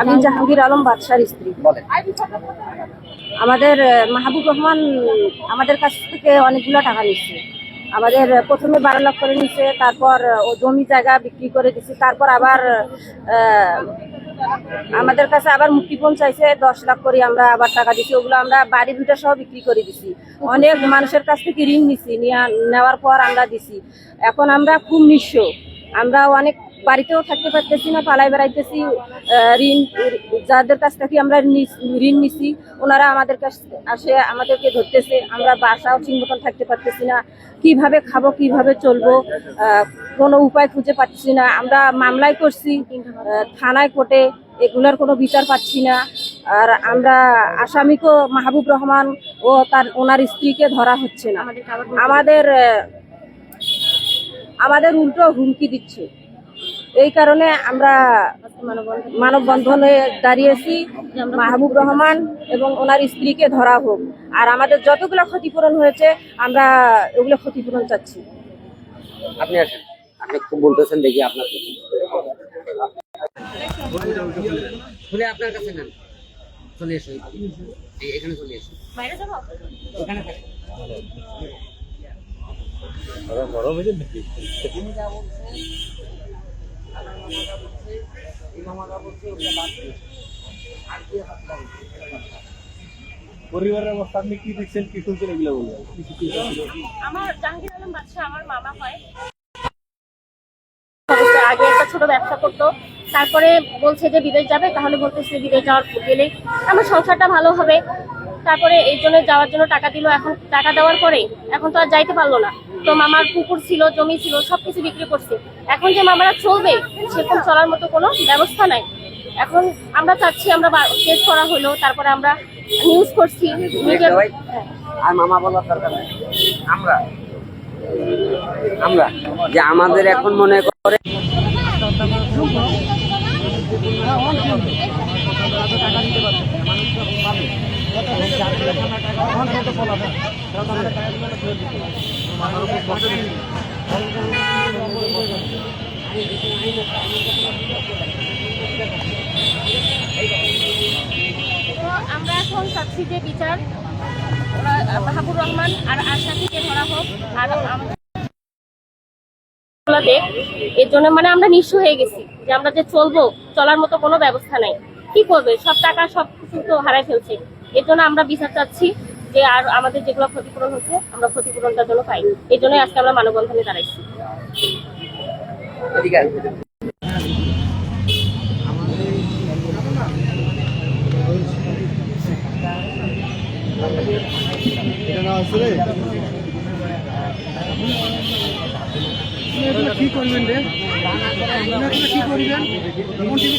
আমি জাহাঙ্গীর আলম বাদশার স্ত্রী। আমাদের মাহবুব রহমান আমাদের কাছ থেকে অনেকগুলো টাকা নিচ্ছে। আমাদের প্রথমে বারো লাখ করে নিচ্ছে তারপর ও জমি জায়গা বিক্রি করে দিচ্ছে তারপর আবার আমাদের কাছে আবার মুক্তিপণ চাইছে দশ লাখ করে আমরা আবার টাকা দিচ্ছি। ওগুলো আমরা বাড়ি ভিটা সহ বিক্রি করে দিছি অনেক মানুষের কাছ থেকে ঋণ নিছি নিয়া- নেওয়ার পর আমরা দিছি এখন আমরা খুব নিঃস্ব। আমরা অনেক বাড়িতেও থাকতে পারতেছি না পালাই বেড়াইতেছি ঋণ যাদের কাছ থেকে আমরা ঋণ নিছি ওনারা আমাদের কাছ আসে আমাদেরকে ধরতেছে আমরা বাসাও ঠিক মতন থাকতে পারতেছি না কীভাবে খাব কীভাবে চলবো কোনো উপায় খুঁজে পাচ্ছি না আমরা মামলায় করছি থানায় কোর্টে এগুলোর কোনো বিচার পাচ্ছি না আর আমরা আসামিকেও মাহবুব রহমান ও তার ওনার স্ত্রীকে ধরা হচ্ছে না। আমাদের আমাদের উল্টো হুমকি দিচ্ছে। এই কারণে আমরা মানববন্ধনে দাঁড়িয়েছি মাহবুব রহমান এবং ওনার স্ত্রীকে ধরা হোক। আর আমাদের যতগুলো ক্ষতিপূরণ হয়েছে আমরা ওগুলো ক্ষতিপূরণ চাচ্ছি। আপনি আসেন। আপনি খুব বলতেছেন দেখি আপনার কাছে। নেন। চলে এসো এই- এখানে চলে এসো এখানে থাকেন। পরিবারের অবস্থা আপনি কি দেখছেন, কি শুনছেন, এগুলো বলবেন আমার জাহাঙ্গীর আলম বাদশাহ আমার মামা হয়। আগে একটা ছোট ব্যবসা করতো। তারপরে বলছে যে বিদেশ যাবে, তাহলে বলতেছে বিদেশ যাওয়ার গেলে আমার সংসারটা ভালো হবে। তারপরে এই জন্য যাওয়ার জন্য টাকা দিল। এখন টাকা দেওয়ার পরে এখন তো আর যাইতে পারল না। তো মামার পুকুর ছিল জমি ছিল সবকিছু বিক্রি করছে। এখন যে মামারা চলবে সেরকম চলার মতো কোনো ব্যবস্থা নাই। এখন আমরা চাচ্ছি আমরা কেস করা হলো তারপরে আমরা নিউজ করছি ভাই আর মামা বলার দরকার নেই। আমরা আমরা যে আমাদের এখন মনে করে আমরা এখন চাচ্ছি যে বিচার, ওরা মাহাবুর রহমান আর আশাফিকে ধরা হোক, আর দেখ এর জন্য মানে আমরা নিঃস্ব হয়ে গেছি যে আমরা যে চলবো, চলার মতো কোনো ব্যবস্থা নাই। কি করবে? সব টাকা, সব কিছু তো হারাই ফেলছে। এর জন্য আমরা বিচার চাচ্ছি। যে আর আমাদের যেগুলো ক্ষতিপূরণ হচ্ছে আমরা ক্ষতিপূরণটার জন্য পাই এই জন্যই আজকে আমরা মানববন্ধনে দাঁড়াইছি। কি করবেন রে? কি করবেন কোন টিভি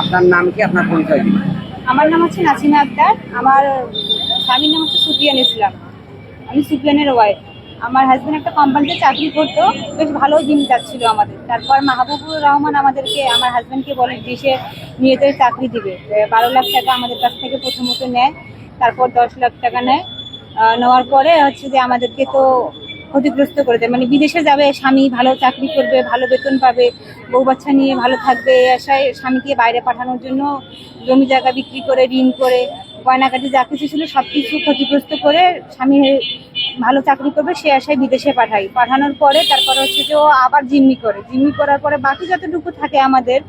আপনার নাম কি? আপনার পরিচয় দিন। আমার নাম হচ্ছে নাসিমা আক্তার। আমার স্বামীর নাম হচ্ছে সুফিয়ান ইসলাম। আমি সুফিয়ানের ওয়াইফ আমার হাজব্যান্ড একটা কোম্পানিতে চাকরি করতো। বেশ ভালো দিন যাচ্ছিল আমাদের। তারপর মাহবুবুর রহমান আমাদেরকে, আমার হাজব্যান্ডকে বলে দেশে নিয়ে যেয়ে চাকরি দিবে। বারো লাখ টাকা আমাদের কাছ থেকে প্রথমত নেয়। তারপর দশ লাখ টাকা নেয়। নেওয়ার পরে হচ্ছে যে আমাদেরকে তো ক্ষতিগ্রস্ত করে দেয়। মানে বিদেশে যাবে, স্বামী ভালো চাকরি করবে, ভালো বেতন পাবে, বউ বাচ্চা নিয়ে ভালো থাকবে এই আশায় স্বামীকে বাইরে পাঠানোর জন্য জমি জায়গা বিক্রি করে, ঋণ করে গয়নাকাটি যা কিছু ছিল সব কিছু ক্ষতিগ্রস্ত করে স্বামী ভালো চাকরি করবে, সে আশায় বিদেশে পাঠাই পাঠানোর পরে তারপর হচ্ছে যে ও আবার জিম্মি করে। জিম্মি করার পরে বাকি যতটুকু থাকে আমাদের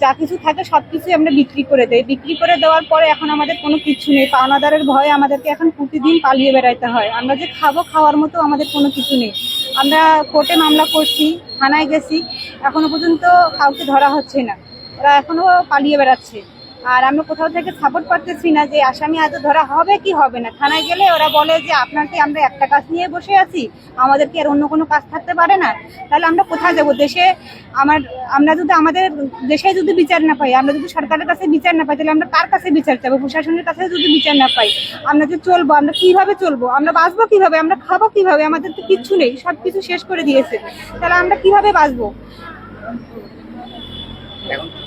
যা কিছু থাকে সব কিছুই আমরা বিক্রি করে দেই। বিক্রি করে দেওয়ার পরে এখন আমাদের কোনো কিছু নেই। পাওনাদারের ভয়ে আমাদেরকে এখন প্রতিদিন পালিয়ে বেড়াইতে হয়। আমরা যে খাব খাওয়ার মতো আমাদের কোনো কিছু নেই। আমরা কোর্টে মামলা করছি, থানায় গেছি, এখনও পর্যন্ত কাউকে ধরা হচ্ছে না। ওরা এখনও পালিয়ে বেড়াচ্ছে। আর আমরা কোথাও থেকে সাপোর্ট পাচ্ছি না যে আসামি আজ ধরা হবে কি হবে না। থানায় গেলে ওরা বলে যে, আপনাকে আমরা একটা কাজ নিয়ে বসে আছি আমাদের কি আর অন্য কোনো কাজ থাকতে পারে না। তাহলে আমরা কোথায় যাব? দেশে আমার, আমরা যদি আমাদের দেশে যদি বিচার না পাই, আমরা যদি সরকারের কাছে বিচার না পাই, তাহলে আমরা কার কাছে বিচার চাবো? প্রশাসনের কাছে যদি বিচার না পাই, আমরা যে চলবো, আমরা কীভাবে চলবো? আমরা বাঁচবো কীভাবে? আমরা খাব কীভাবে? আমাদের তো কিচ্ছু নেই সব কিছু শেষ করে দিয়েছে। তাহলে আমরা কীভাবে বাঁচবো?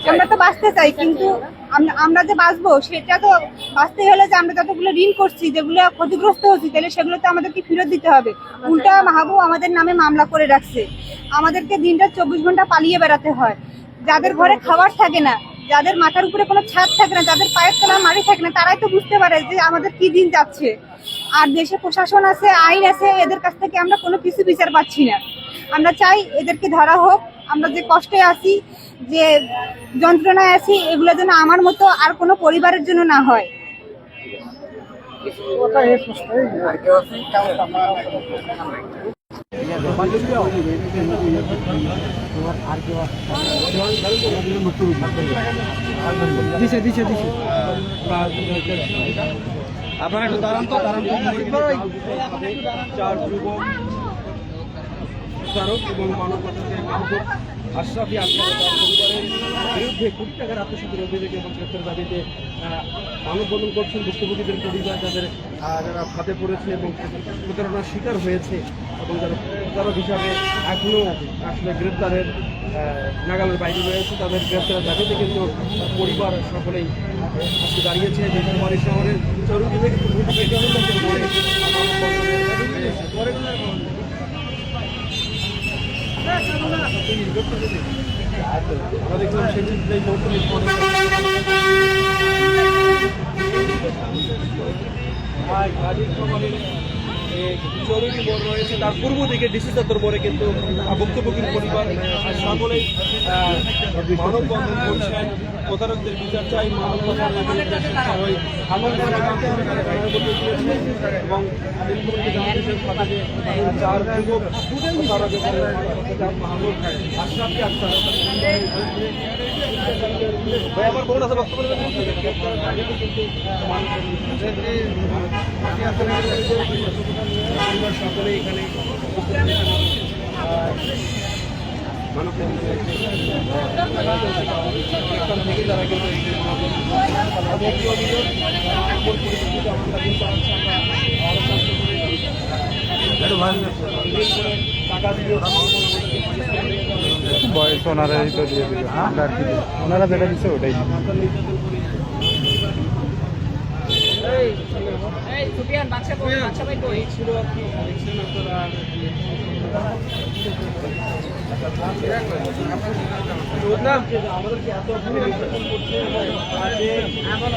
আমরা তো বাঁচতে চাই, কিন্তু আমরা- যে বাঁচবো, সেটা তো বাঁচতে হলে যে আমরা যতগুলো ঋণ করছি, যেগুলো ক্ষতিগ্রস্ত হচ্ছি তাহলে সেগুলো তো আমাদেরকে ফেরত দিতে হবে। উল্টা মাহবুব আমাদের নামে মামলা করে রাখছে। আমাদেরকে দিনটা চব্বিশ ঘণ্টা পালিয়ে বেড়াতে হয়। যাদের ঘরে খাবার থাকে না, যাদের মাথার উপরে কোনো ছাদ থাকে না, যাদের পায়ের তলা মাটি থাকে না, তারাই তো বুঝতে পারে যে আমাদের কি দিন যাচ্ছে। আর দেশে প্রশাসন আছে, আইন আছে, এদের কাছ থেকে আমরা কোনো কিছু বিচার পাচ্ছি না। আমরা চাই এদেরকে ধরা হোক আমরা যে কষ্টে আছি যে যন্ত্রণায় আছি এগুলো যেন আমার মতো আর কোনো পরিবারের জন্য না হয়। আপনারা একটু দাঁড়ান তো দাঁড়ান তো। চার যুবক বিচারক এবং মানবাধিকার কর্মকর্তা আশরাফি বিরুদ্ধে কোটি টাকার আত্মসাতের অভিযোগে এবং গ্রেপ্তার দাবিতে মানববন্ধন করছেন ভুক্তভোগীদের পরিবার যাদের যারা ফাঁদে পড়েছে এবং প্রতারণার শিকার হয়েছে এবং যারা প্রতারক হিসাবে এখনও আসলে গ্রেপ্তারের নাগালের বাইরে রয়েছে, তাদের গ্রেপ্তারের দাবিতে কিন্তু পরিবার সকলেই আজকে দাঁড়িয়েছে। নীলকুমারী শহরের চরুকি থেকে আমরা দেখলাম সেদিন যে জরুরি মোড় রয়েছে। তার পূর্ব দিকে ডিসি চত্বর মোড়ে কিন্তু আহ, ভুক্তভোগীর পরিবার আহ, মানববন্ধন করছেন। প্রতারকদের বিচার চাই এবং চার যুবক প্রতারকের বক্তব্য পরিবার সকলে এখানে থেকে তারা কিন্তু আমরা আমরা বয়স ওনারাই তো দিয়ে দিল। আমরা আর কি ওনারা যেটা দিচ্ছে ওটাই দিব। এই ছিল আর কি দেখছেন আপনারা বুঝলাম যে আমাদেরকে এত করছে আমরা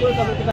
করে